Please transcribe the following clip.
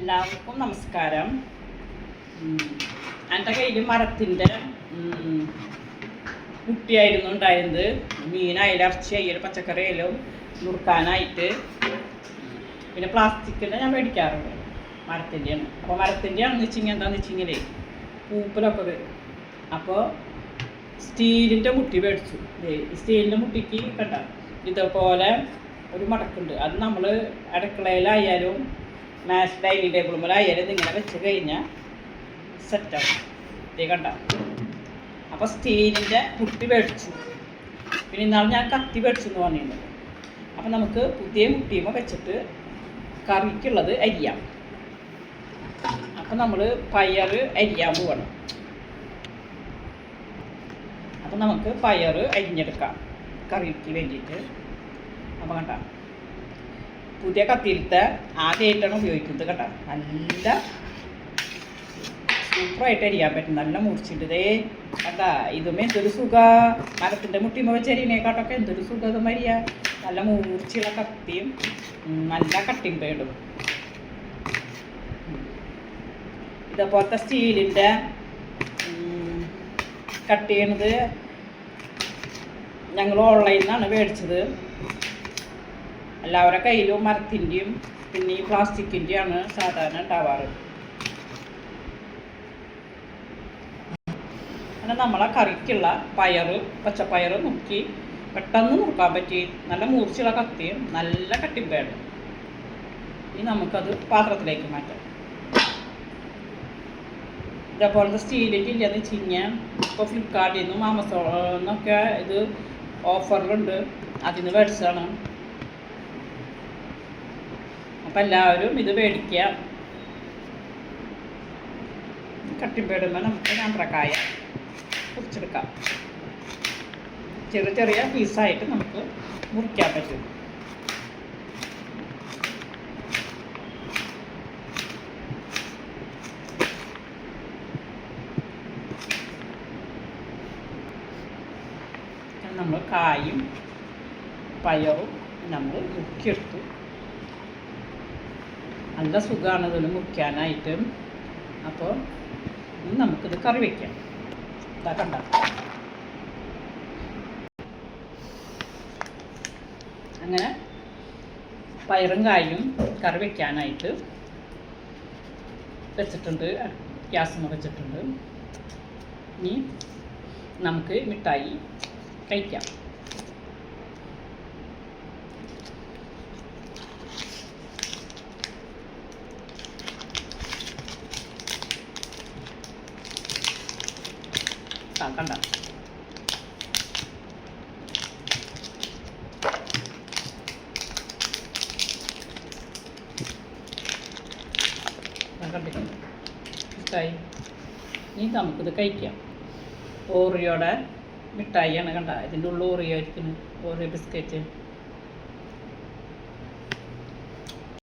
എല്ലാവർക്കും നമസ്കാരം. എന്റെ കയ്യിൽ മരത്തിന്റെ കുട്ടിയായിരുന്നു ഉണ്ടായിരുന്നത്. മീനായാലും ഇറച്ചി ആയാലും പച്ചക്കറി ആയാലും നുറുക്കാനായിട്ട്. പിന്നെ പ്ലാസ്റ്റിക്കിന്റെ ഞാൻ മേടിക്കാറുണ്ട് മരത്തിന്റെയാണ്. അപ്പോൾ മരത്തിന്റെ ആണെന്ന് വെച്ചിങ്ങനെ എന്താണെന്ന് വെച്ചിങ്ങനെ പൂപ്പലൊക്കെ വരും. അപ്പോൾ സ്റ്റീലിന്റെ മുട്ടി മേടിച്ചു. സ്റ്റീലിന്റെ മുട്ടിക്ക് കണ്ട? ഇതേപോലെ ഒരു മടക്കുണ്ട്. അത് നമ്മൾ അടുക്കളയിലായാലും മാഷ് ഡൈനിങ് ടേബിൾ ടേബിളുമ്പോഴായാലും ഇതിങ്ങനെ വെച്ച് കഴിഞ്ഞാൽ സെറ്റാവും കണ്ട? അപ്പോൾ സ്റ്റീലിന്റെ മുട്ടി മേടിച്ചു. പിന്നെ ഇന്നാൾ ഞാൻ കത്തി മേടിച്ചു എന്ന് പറഞ്ഞിരുന്നത് അപ്പം നമുക്ക് പുതിയ മുട്ടിയുമ്പോൾ വെച്ചിട്ട് കറിക്കുള്ളത് അരിയാം. അപ്പം നമ്മൾ പയർ അരിയാൻ പോകണം അപ്പം നമുക്ക് പയർ അരിഞ്ഞെടുക്കാം. കറിക്ക് വേണ്ടിയിട്ട്. അപ്പം കണ്ട? പുതിയ കത്തിയിലത്തെ ആദ്യമായിട്ടാണ് ഉപയോഗിക്കുന്നത് കേട്ടോ. നല്ല സൂപ്പറായിട്ട് അരിയാൻ പറ്റും. നല്ല മുറിച്ചിട്ട് ദേ ഇതുമേ ഇതും എന്തൊരു സുഖ. മരത്തിന്റെ മുട്ടിമ വെച്ചരിനേക്കാട്ടൊക്കെ എന്തൊരു സുഖം ഇത് മരിയ നല്ല മൂർച്ചയുള്ള കത്തിയും നല്ല കട്ടിങ് പേടും. ഇതേപോലത്തെ സ്റ്റീലിന്റെ കട്ട് ചെയ്യണത് ഞങ്ങൾ ഓൺലൈനിൽ നിന്നാണ് മേടിച്ചത്. എല്ലാവരുടെ കയ്യിലും മരത്തിന്റെയും പിന്നെ ഈ പ്ലാസ്റ്റിക്കിന്റെയാണ് സാധാരണ ഉണ്ടാവാറ്. അങ്ങനെ നമ്മളെ കറിക്കുള്ള പയറ് പച്ചപ്പയർ നോക്കി പെട്ടെന്ന് നുറുക്കാൻ പറ്റി. നല്ല മൂർച്ചയുള്ള കത്തിയും നല്ല കട്ടിപ്പയാണ് ഇനി നമുക്കത് പാത്രത്തിലേക്ക് മാറ്റാം. ഇതേപോലത്തെ സ്റ്റീലിന്റെ ഇല്ലെന്ന് വെച്ച് കഴിഞ്ഞാൽ ഇപ്പോൾ ഫ്ലിപ്കാർട്ടിൽ നിന്നും ആമസോണിൽ നിന്നൊക്കെ ഇത് ഓഫറിലുണ്ട് അതിൽ നിന്ന് മേടിച്ചതാണ്. അപ്പം എല്ലാവരും ഇത് മേടിക്കുക. കട്ടിപ്പേടുമ്പോൾ നമുക്ക് ഞാമ്പ്രക്കായ മുറിച്ചെടുക്കാം ചെറിയ ചെറിയ പീസായിട്ട് നമുക്ക് മുറിക്കാൻ പറ്റും. നമ്മൾ കായും പയറും നമ്മൾ മുക്കിയെടുത്തു. നല്ല സുഖമാണ് ഇതിൽ മുറിക്കാനായിട്ട്. അപ്പോൾ നമുക്കിത് കറി വയ്ക്കാം ഇതാ കണ്ട? അങ്ങനെ പയറും കായും കറി വയ്ക്കാനായിട്ട് വെച്ചിട്ടുണ്ട്. ഗ്യാസ് വെച്ചിട്ടുണ്ട്. ഇനി നമുക്ക് മിഠായി കഴിക്കാം. ആ, കണ്ട? മിഠായി. ഇനി നമുക്കിത് കഴിക്കാം. ഓറിയോടെ മിഠായിയാണ് കണ്ട? ഇതിന്റെ ഉള്ളിൽ ഓറിയോ ഇരിക്കുന്നത് ഓറിയോ ബിസ്ക്കറ്റ്.